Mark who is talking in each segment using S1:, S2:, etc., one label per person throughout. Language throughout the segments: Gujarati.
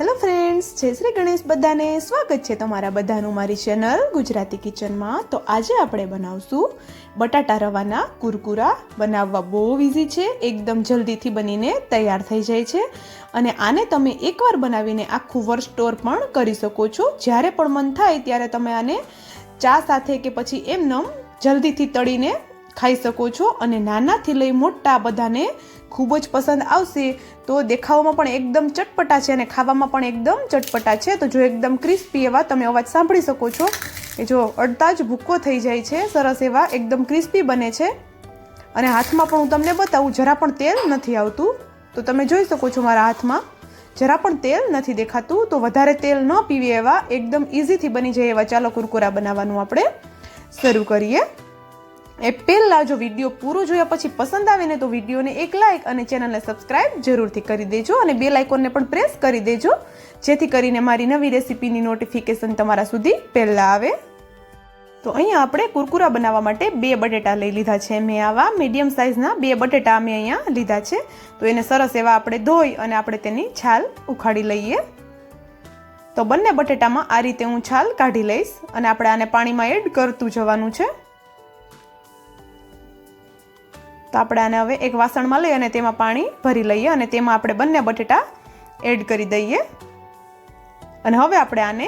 S1: હેલો ફ્રેન્ડ્સ જય શ્રી ગણેશ બધાને સ્વાગત છે તમારા બધાનું મારી ચેનલ ગુજરાતી કિચનમાં તો આજે આપણે બનાવશું બટાટા રવાના, કુરકુરા, બનાવવા બહુ ઇઝી છે, એકદમ જલ્દીથી બનીને તૈયાર થઈ જાય છે. અને આને તમે એકવાર બનાવીને આખું વર્ષ સ્ટોર પણ કરી શકો છો. જ્યારે પણ મન થાય ત્યારે તમે આને ચા સાથે કે પછી એમનેમ જલ્દીથી તળીને ખાઈ શકો છો. અને નાનાથી લઈ મોટા બધાને ખૂબ જ પસંદ આવશે, તો દેખાવામાં પણ એકદમ ચટપટા છે અને ખાવામાં પણ એકદમ ચટપટા છે. તો જો એકદમ ક્રિસ્પી એવા તમે અવાજ સાંભળી શકો છો. કે જો અડતા જ ભૂક્કો થઈ જાય છે, સરસ એવા એકદમ ક્રિસ્પી બને છે. અને હાથમાં પણ હું તમને બતાવું, જરા પણ તેલ નથી આવતું. તો તમે જોઈ શકો છો મારા હાથમાં, જરા પણ તેલ નથી દેખાતું. તો વધારે તેલ ન પીવી એવા એકદમ ઇઝીથી બની જાય એવા ચાલો કુરકુરા બનાવવાનું આપણે શરૂ કરીએ. એ પહેલાં જો વીડિયો પૂરો જોયા પછી પસંદ આવે ને તો વિડીયોને એક લાઇક અને ચેનલને સબસ્ક્રાઇબ જરૂરથી કરી દેજો અને બે લાઇકોનને પણ પ્રેસ કરી દેજો, જેથી કરીને મારી નવી રેસિપીની નોટિફિકેશન તમારા સુધી પહેલાં આવે. તો અહીંયા આપણે કુરકુરા બનાવવા માટે બે બટેટા લઈ લીધા છે. મેં આવા મીડિયમ સાઇઝના બે બટેટા અમે અહીંયા લીધા છે. તો એને સરસ એવા આપણે ધોઈ અને આપણે તેની છાલ ઉખાડી લઈએ. તો બંને બટેટામાં આ રીતે હું છાલ કાઢી લઈશ અને આપણે આને પાણીમાં એડ કરતું જવાનું છે. તો આપણે આને હવે એક વાસણમાં લઈ અને તેમાં પાણી ભરી લઈએ અને તેમાં આપણે બંને બટેટા એડ કરી દઈએ. અને હવે આપણે આને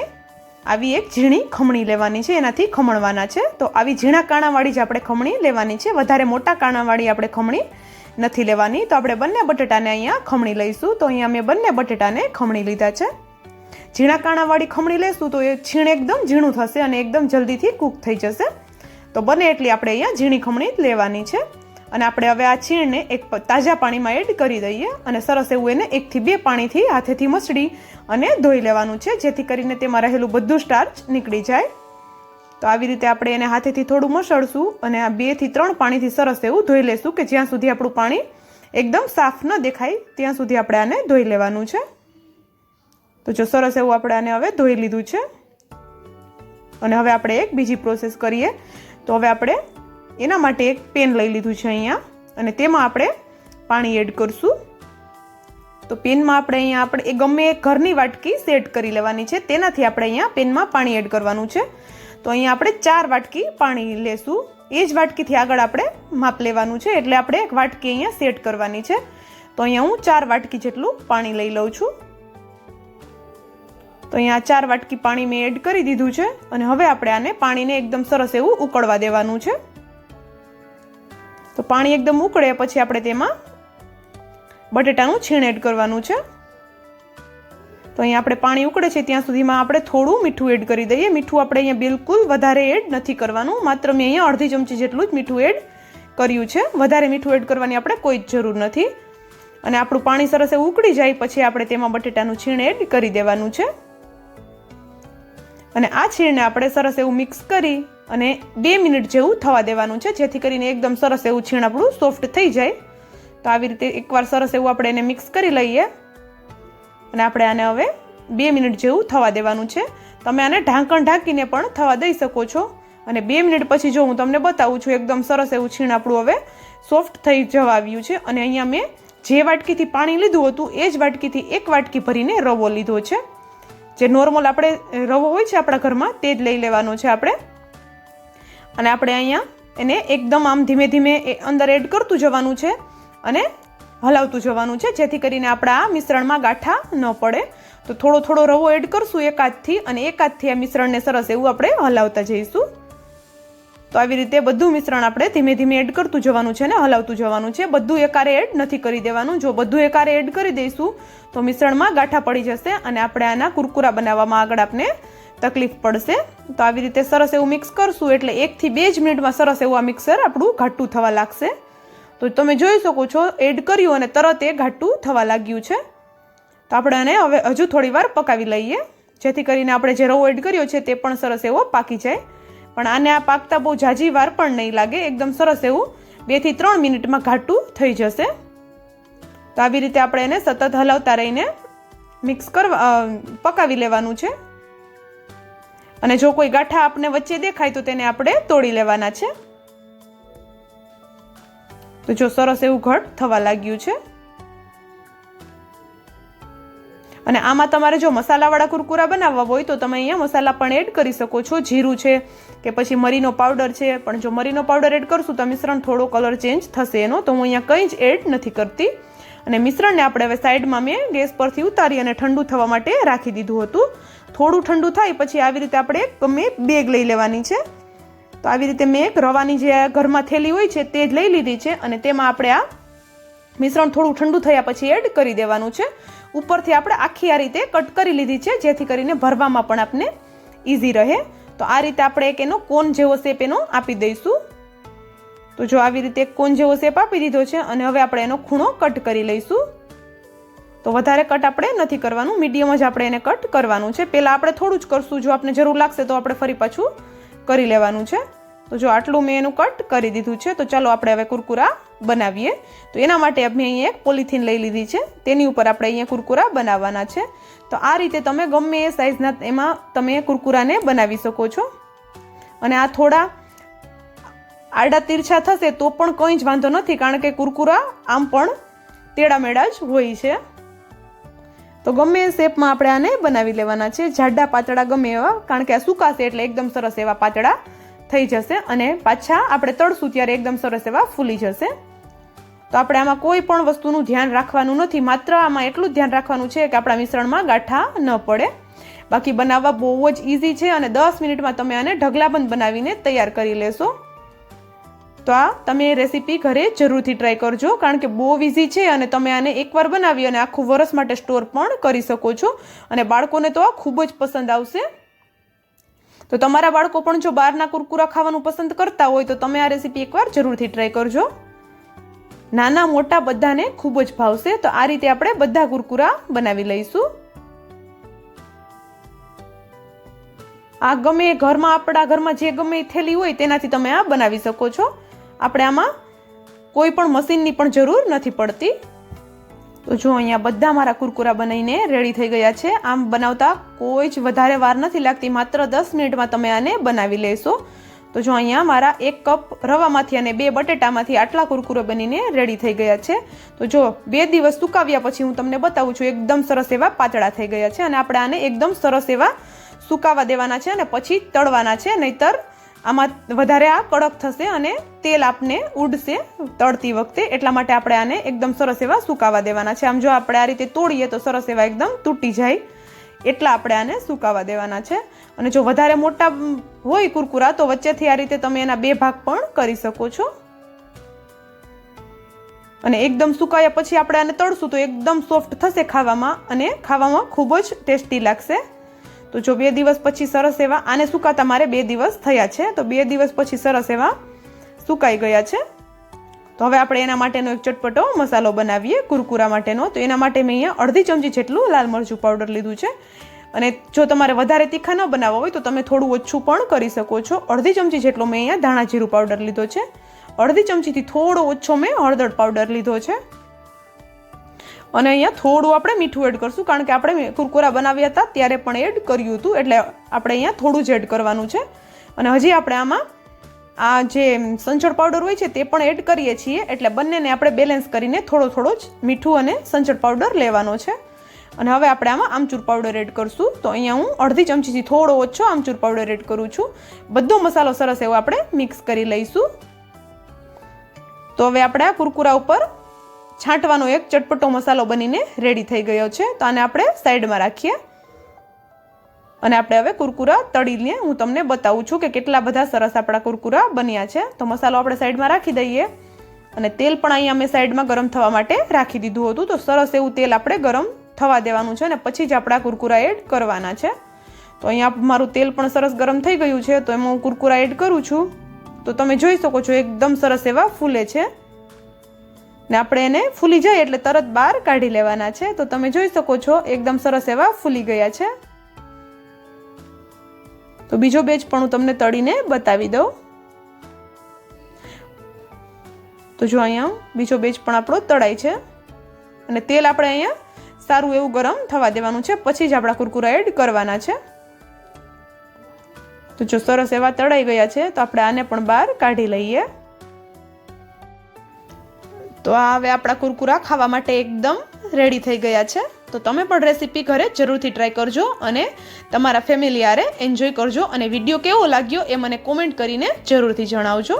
S1: આવી એક ઝીણી ખમણી લેવાની છે, એનાથી ખમણવાના છે. તો આવી ઝીણા કાણાવાળી જ આપણે ખમણી લેવાની છે, વધારે મોટા કાણાવાળી આપણે ખમણી નથી લેવાની. તો આપણે બંને બટેટાને અહીંયા ખમણી લઈશું. તો અહીંયા મેં બંને બટેટાને ખમણી લીધા છે. ઝીણા કાણાવાળી ખમણી લેશું તો એ છીણ એકદમ ઝીણું થશે અને એકદમ જલ્દીથી કૂક થઈ જશે. તો બને એટલી આપણે અહીંયા ઝીણી ખમણી લેવાની છે. અને આપણે હવે આ છીણને એક તાજા પાણીમાં એડ કરી દઈએ અને સરસ એવું એને એકથી બે પાણીથી હાથેથી મસળી અને ધોઈ લેવાનું છે, જેથી કરીને તેમાં રહેલું બધું સ્ટાર્ચ નીકળી જાય. તો આવી રીતે આપણે એને હાથેથી થોડું મસળશું અને આ બેથી ત્રણ પાણીથી સરસ એવું ધોઈ લેશું કે જ્યાં સુધી આપણું પાણી એકદમ સાફ ન દેખાય, ત્યાં સુધી આપણે આને ધોઈ લેવાનું છે. તો જો સરસ એવું આપણે આને હવે ધોઈ લીધું છે. અને હવે આપણે એક બીજી પ્રોસેસ કરીએ. તો હવે આપણે એના માટે એક પેન લઈ લીધું છે અહીંયા. અને તેમાં આપણે પાણી એડ કરશું. તો પેનમાં આપણે અહીંયા આપણે, એ ગમે એ ઘરની વાટકી સેટ કરી લેવાની છે, તેનાથી આપણે અહીંયા પેનમાં પાણી એડ કરવાનું છે. તો અહીંયા આપણે ચાર વાટકી પાણી લેશું. એ જ વાટકીથી આગળ આપણે માપ લેવાનું છે, એટલે આપણે એક વાટકી અહીંયા સેટ કરવાની છે. તો અહીંયા હું ચાર વાટકી જેટલું પાણી લઈ લઉં છું. તો અહીંયા ચાર વાટકી પાણી મેં એડ કરી દીધું છે, અને હવે આપણે આને પાણીને એકદમ સરસ એવું ઉકળવા દેવાનું છે. તો પાણી એકદમ ઉકળે પછી આપણે તેમાં બટેટાનું છીણ એડ કરવાનું છે. તો અહીંયા આપણે પાણી ઉકળે છે ત્યાં સુધીમાં આપણે થોડું મીઠું એડ કરી દઈએ. મીઠું આપણે અહીંયા બિલકુલ વધારે એડ નથી કરવાનું. માત્ર મેં અહીંયા અડધી ચમચી જેટલું જ મીઠું એડ કર્યું છે. વધારે મીઠું એડ કરવાની આપણે કોઈ જ જરૂર નથી. અને આપણું પાણી સરસ ઉકળી જાય, પછી આપણે તેમાં બટેટાનું છીણ એડ કરી દેવાનું છે. અને આ છીણને આપણે સરસ એવું મિક્સ કરી અને બે મિનિટ જેવું થવા દેવાનું છે, જેથી કરીને એકદમ સરસ એવું છીણ આપણું સોફ્ટ થઈ જાય. તો આવી રીતે એકવાર સરસ એવું આપણે એને મિક્સ કરી લઈએ. અને આપણે આને હવે બે મિનિટ જેવું થવા દેવાનું છે. તમે આને ઢાંકણ ઢાંકીને પણ થવા દઈ શકો છો. અને બે મિનિટ પછી જો હું તમને બતાવું છું, એકદમ સરસ એવું છીણ આપણું હવે સોફ્ટ થઈ જવા આવ્યું છે. અને અહીંયા મેં જે વાટકીથી પાણી લીધું હતું, એ જ વાટકીથી એક વાટકી ભરીને રવો લીધો છે. જે નોર્મલ આપણે રવો હોય છે આપણા ઘરમાં, તે જ લઈ લેવાનો છે આપણે. અને આપણે અહીંયા એને એકદમ આમ ધીમે ધીમે એ અંદર એડ કરતું જવાનું છે અને હલાવતું જવાનું છે, જેથી કરીને આપણા આ મિશ્રણમાં ગાંઠા ન પડે. તો થોડો થોડો રવો એડ કરશું એકાદથી અને એકાદથી આ મિશ્રણને સરસ એવું આપણે હલાવતા જઈશું. તો આવી રીતે બધું મિશ્રણ આપણે ધીમે ધીમે એડ કરતું જવાનું છે ને, હલાવતું જવાનું છે. બધું એકારે એડ નથી કરી દેવાનું. જો બધું એકારે એડ કરી દઈશું, તો મિશ્રણમાં ગાંઠા પડી જશે અને આપણે આના કુરકુરા બનાવવામાં આગળ આપણે તકલીફ પડશે. તો આવી રીતે સરસ એવું મિક્સ કરશું, એટલે એકથી બે જ મિનિટમાં સરસ એવું આ મિક્સર આપણું ઘાટું થવા લાગશે. તો તમે જોઈ શકો છો એડ કર્યું અને તરત એ ઘાટું થવા લાગ્યું છે. તો આપણે આને હવે હજુ થોડી વાર પકાવી લઈએ, જેથી કરીને આપણે જે રવો એડ કર્યો છે તે પણ સરસ એવો પાકી જાય. પણ આને આ પાકતા બહુ જાજી વાર પણ નહીં લાગે. એકદમ સરસ એવું બેથી ત્રણ મિનિટમાં ઘાટું થઈ જશે. તો આવી રીતે આપણે એને સતત હલાવતા રહીને મિક્સ કરવા પકાવી લેવાનું છે. અને જો કોઈ ગાંઠા આપને વચ્ચે દેખાય તો તેને આપણે તોડી લેવાના છે. તો જો સરસ એવું ઘટ થવા લાગ્યું છે. અને આમાં તમારે જો મસાલાવાળા કુરકુરા બનાવવા હોય તો તમે અહીંયા મસાલા પણ એડ કરી શકો છો. જીરું છે કે પછી મરીનો પાવડર છે. પણ જો મરીનો પાવડર એડ કરશું તો મિશ્રણ થોડો કલર ચેન્જ થશે એનો. તો હું અહીંયા કંઈ જ એડ નથી કરતી. અને મિશ્રણને આપણે હવે સાઈડમાં મેં ગેસ પરથી ઉતારી અને ઠંડુ થવા માટે રાખી દીધું હતું. થોડું ઠંડુ થાય પછી આવી રીતે આપણે ગમે બેગ લઈ લેવાની છે. તો આવી રીતે મેં એક રવાની જે ઘરમાં થેલી હોય છે તે જ લઈ લીધી છે અને તેમાં આપણે આ મિશ્રણ થોડું ઠંડુ થયા પછી એડ કરી દેવાનું છે. ઉપરથી આપણે આખી આ રીતે કટ કરી લીધી છે, જેથી કરીને ભરવામાં પણ આપને ઇઝી રહે. તો આ રીતે આપણે એક એનો કોન જેવો શેપ એનો આપી દઈશું. તો જો આવી રીતે કોન જેવો શેપ આપી દીધો છે, અને હવે આપણે એનો ખૂણો કટ કરી લઈશું. તો વધારે કટ આપણે નથી કરવાનું, મીડિયમ જ આપણે એને કટ કરવાનું છે. પહેલાં આપણે થોડું જ કરશું, જો આપણે જરૂર લાગશે તો આપણે ફરી પાછું કરી લેવાનું છે. તો જો આટલું મેં એનું કટ કરી દીધું છે, તો ચાલો આપણે હવે કુરકુરા બનાવીએ. તો એના માટે મેં અહીંયા એક પોલિથીન લઈ લીધી છે. તેની ઉપર આપણે અહીંયા કુરકુરા બનાવવાના છે. તો આ રીતે તમે ગમે એ સાઇઝના એમાં તમે કુરકુરાને બનાવી શકો છો. અને આ થોડા આડા તીરછા થશે તો પણ કંઈ જ વાંધો નથી, કારણ કે કુરકુરા આમ પણ તેડામેડા જ હોય છે. તો ગમે એ શેપમાં આપણે આને બનાવી લેવાના છે. જાડા પાતળા ગમે એવા, કારણ કે આ સુકાશે એટલે એકદમ સરસ એવા પાતળા થઈ જશે અને પાછા આપણે તળશું ત્યારે એકદમ સરસ એવા ફૂલી જશે. તો આપણે આમાં કોઈ પણ વસ્તુનું ધ્યાન રાખવાનું નથી, માત્ર આમાં એટલું જ ધ્યાન રાખવાનું છે કે આપણા મિશ્રણમાં ગાંઠા ન પડે. બાકી બનાવવા બહુ જ ઇઝી છે અને દસ મિનિટમાં તમે આને ઢગલાબંધ બનાવીને તૈયાર કરી લેશો. તો આ તમે રેસીપી ઘરે જરૂરથી ટ્રાય કરજો, કારણ કે બહુ ઇઝી છે અને તમે આને એકવાર બનાવી અને આખું વરસ માટે સ્ટોર પણ કરી શકો છો. અને બાળકોને તો આ ખૂબ જ પસંદ આવશે. તો તમારા બાળકો પણ જો બહારના કુરકુરા ખાવાનું પસંદ કરતા હોય તો તમે આ રેસીપી એકવાર જરૂરથી ટ્રાય કરજો. નાના મોટા બધાને ખૂબ જ ભાવશે, તો આ રીતે આપણે બધા કુરકુરા બનાવી લઈશું. આ ગમે ઘરમાં, આપણા ઘરમાં જે ગમે થેલી હોય તેનાથી તમે આ બનાવી શકો છો. આપણે આમાં કોઈ પણ મશીનની પણ જરૂર નથી પડતી. તો જો અહીંયા બધા મારા કુરકુરા બનાવીને રેડી થઈ ગયા છે. આમ બનાવતા કોઈ જ વધારે વાર નથી લાગતી. માત્ર દસ મિનિટમાં તમે આને બનાવી લેશો. તો જો અહીંયા મારા એક કપ રવામાંથી અને બે બટેટામાંથી આટલા કુરકુરો બનીને રેડી થઈ ગયા છે. તો જો બે દિવસ સુકાવ્યા પછી હું તમને બતાવું છું, એકદમ સરસ એવા પાતળા થઈ ગયા છે. અને આપણે આને એકદમ સરસ એવા સુકાવા દેવાના છે અને પછી તળવાના છે. નહીતર આમાં વધારે આ કડક થશે અને તેલ આપને ઉડશે તળતી વખતે. એટલા માટે આપણે આને એકદમ સરસ એવા સુકાવા દેવાના છે. આમ જો આપણે આ રીતે તોડીએ તો સરસ એવા એકદમ તૂટી જાય. એટલા આપણે આને સુકાવા દેવાના છે. અને જો વધારે મોટા હોય કુરકુરા, તો વચ્ચેથી આ રીતે તમે એના બે ભાગ પણ કરી શકો છો. અને એકદમ સુકાયા પછી આપણે આને તળશું તો એકદમ સોફ્ટ થશે ખાવામાં અને ખાવામાં ખૂબ જ ટેસ્ટી લાગશે. તો જો બે દિવસ પછી સરસ એવા, આને સુકાતા મારે બે દિવસ થયા છે, તો બે દિવસ પછી સરસ એવા સુકાઈ ગયા છે. તો હવે આપણે એના માટેનો એક ચટપટો મસાલો બનાવીએ, કુરકુરા માટેનો. તો એના માટે મેં અહીંયા અડધી ચમચી જેટલું લાલ મરચું પાવડર લીધું છે. અને જો તમારે વધારે તીખા ન બનાવવા હોય તો તમે થોડું ઓછું પણ કરી શકો છો. અડધી ચમચી જેટલો મેં અહીંયા ધાણા જીરું પાવડર લીધો છે. અડધી ચમચીથી થોડો ઓછો મેં હળદર પાવડર લીધો છે. અને અહીંયા થોડું આપણે મીઠું એડ કરશું. કારણ કે આપણે કુરકુરા બનાવ્યા હતા ત્યારે પણ એડ કર્યું હતું. એટલે આપણે અહીંયા થોડું જ એડ કરવાનું છે. અને હજી આપણે આમાં આ જે સંચળ પાવડર હોય છે તે પણ એડ કરીએ છીએ. એટલે બંનેને આપણે બેલેન્સ કરીને થોડો થોડો જ મીઠું અને સંચળ પાવડર લેવાનો છે. અને હવે આપણે આમાં આમચૂર પાવડર એડ કરશું. તો અહીંયા હું અડધી ચમચીથી થોડો ઓછો આમચૂર પાવડર એડ કરું છું. બધો મસાલો સરસ એવો આપણે મિક્સ કરી લઈશું. તો હવે આપણે આ કુરકુરા ઉપર છાંટવાનો એક ચટપટો મસાલો બનીને રેડી થઈ ગયો છે. તો આને આપણે સાઈડમાં રાખીએ. અને આપણે હવે કુરકુરા તળીને હું તમને બતાવું છું કે કેટલા બધા સરસ આપણા કુરકુરા બન્યા છે. તો મસાલો આપણે સાઈડમાં રાખી દઈએ. અને તેલ પણ અહીંયા મેં સાઈડમાં ગરમ થવા માટે રાખી દીધું હતું. તો સરસ એવું તેલ આપણે ગરમ થવા દેવાનું છે અને પછી જ આપણા કુરકુરા એડ કરવાના છે. તો અહીંયા મારું તેલ પણ સરસ ગરમ થઈ ગયું છે. તો એમાં હું કુરકુરા એડ કરું છું. તો તમે જોઈ શકો છો, એકદમ સરસ એવા ફૂલે છે. ને આપણે એને ફૂલી જાય એટલે તરત બહાર કાઢી લેવાના છે. તો તમે જોઈ શકો છો, એકદમ સરસ એવા ફૂલી ગયા છે. તો બીજો બેચ પણ હું તમને તળીને બતાવી દઉં. તો જો અહીંયા બીજો બેચ પણ આપણો તળાય છે. અને તેલ આપણે અહીંયા સારું એવું ગરમ થવા દેવાનું છે. પછી જ આપણા કુરકુરા એડ કરવાના છે. તો જો સરસ એવા તળાઈ ગયા છે, તો આપણે આને પણ બહાર કાઢી લઈએ. તો આ હવે આપણા કુરકુરા ખાવા માટે એકદમ રેડી થઈ ગયા છે. તો તમે પણ રેસીપી ઘરે જરૂરથી ટ્રાય કરજો અને તમારા ફેમિલી આરે એન્જોય કરજો. અને વીડિયો કેવો લાગ્યો એ મને કોમેન્ટ કરીને જરૂરથી જણાવજો.